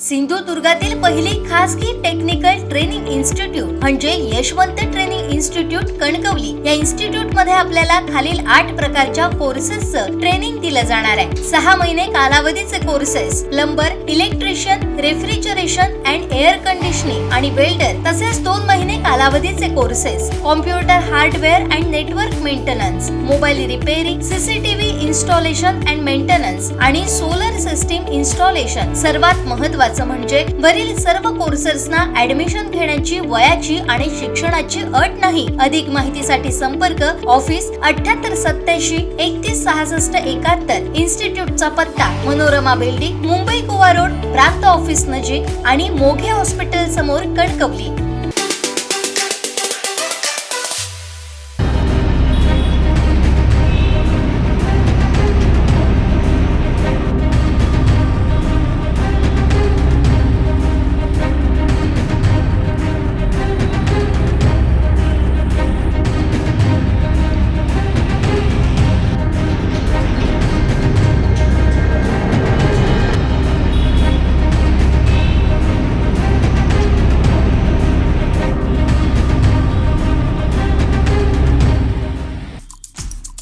सिंधुदुर्गातील पहिली खासगी technical training institute म्हणजे यशवंत ट्रेनिंग इन्स्टिट्यूट कणकवली. या इन्स्टिट्यूटमध्ये आपल्याला खालील आठ प्रकारच्या कोर्सेसचं ट्रेनिंग दिलं जाणार आहे. सहा महिने कालावधीचे courses plumber electrician refrigeration and air conditioning आणि वेल्डर तसेच दोन महिने कालावधीचे courses computer hardware and network maintenance mobile repairing CCTV installation and maintenance आणि सोलर सिस्टीम इन्स्टॉलेशन सर्वात महत्वाचं म्हणजे वरील सर्व कोर्सेसना ऍडमिशन घेण्याची वयाची आणि शिक्षणाची अट नाही. अधिक माहितीसाठी संपर्क ऑफिस अठ्याहत्तर सत्याऐंशी एकतीस सहासष्ट एकाहत्तर इन्स्टिट्यूट आमचा पत्ता मनोरमा बिल्डिंग मुंबई गोवा रोड प्रांत ऑफिस नजीक आणि मोघे हॉस्पिटल समोर कणकवली.